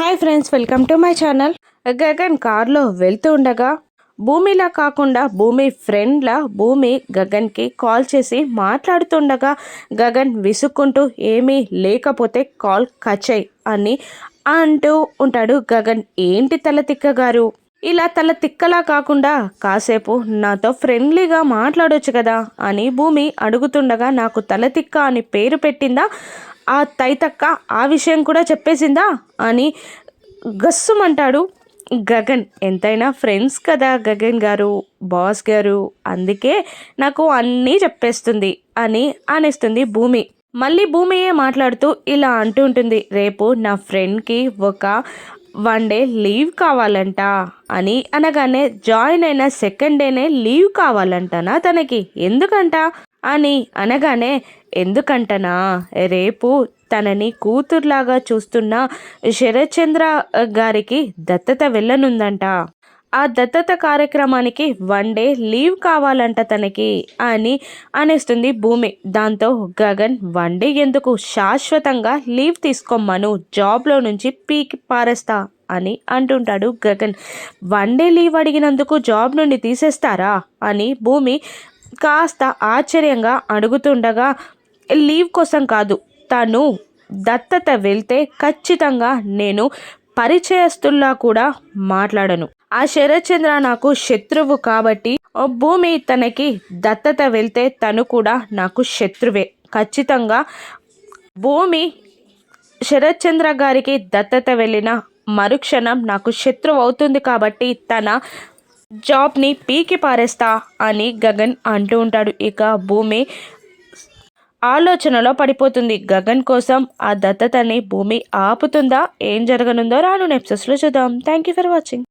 Hi friends welcome to my channel. Gagan కార్లో వెళ్తూ ఉండగా భూమిలా కాకుండా భూమి ఫ్రెండ్లా భూమి గగన్కి కాల్ చేసి మాట్లాడుతుండగా గగన్ విసుక్కుంటూ ఏమీ లేకపోతే కాల్ కచయ్ అని అంటూ ఉంటాడు గగన్. ఏంటి తల తిక్క గారు ఇలా తల తిక్కలా కాకుండా కాసేపు నాతో ఫ్రెండ్లీగా మాట్లాడొచ్చు కదా అని భూమి అడుగుతుండగా నాకు తల తిక్క అని పేరు పెట్టిందా? ఆ తైతక్క ఆ విషయం కూడా చెప్పేసిందా? అని గస్సుమంటాడు గగన్. ఎంతైనా ఫ్రెండ్స్ కదా గగన్ గారు బాస్ గారు. అందుకే నాకు అన్నీ చెప్పేస్తుంది అని అనేస్తుంది భూమి. మళ్ళీ భూమియే మాట్లాడుతూ ఇలా అంటూ ఉంటుంది. రేపు నా ఫ్రెండ్కి ఒక వన్ డే లీవ్ కావాలంట అని అనగానే జాయిన్ అయిన సెకండ్ డేనే లీవ్ కావాలంటనా తనకి? ఎందుకంట? అని అనగానే ఎందుకంటనా? రేపు తనని కూతుర్లాగా చూస్తున్న శరత్చంద్ర గారికి దత్తత వెళ్ళనుందంట. ఆ దత్తత కార్యక్రమానికి వన్ డే లీవ్ కావాలంట తనకి అని అనేస్తుంది భూమి. దాంతో గగన్ వన్ డే ఎందుకు? శాశ్వతంగా లీవ్ తీసుకోమ్మను జాబ్లో నుంచి పీకి పారేస్తా అని అంటుంటాడు గగన్. వన్ డే లీవ్ అడిగినందుకు జాబ్ నుండి తీసేస్తారా? అని భూమి కాస్త ఆశ్చర్యంగా అడుగుతుండగా లీవ్ కోసం కాదు తను దత్తత వెళ్తే ఖచ్చితంగా నేను పరిచయస్తుల్లా కూడా మాట్లాడను. ఆ శరత్చంద్ర నాకు శత్రువు కాబట్టి భూమి తనకి దత్తత వెళ్తే తను కూడా నాకు శత్రువే. ఖచ్చితంగా భూమి శరత్చంద్ర గారికి దత్తత వెళ్ళిన మరుక్షణం నాకు శత్రువు అవుతుంది కాబట్టి తన జాబ్ని పీకి పారేస్తా అని గగన్ అంటూ ఉంటాడు. ఇక భూమి ఆలోచనలో పడిపోతుంది. గగన్ కోసం ఆ దత్తతని భూమి ఆపుతుందా? ఏం జరగనుందో రాను నెప్సెస్లో చూద్దాం. Thank you for watching.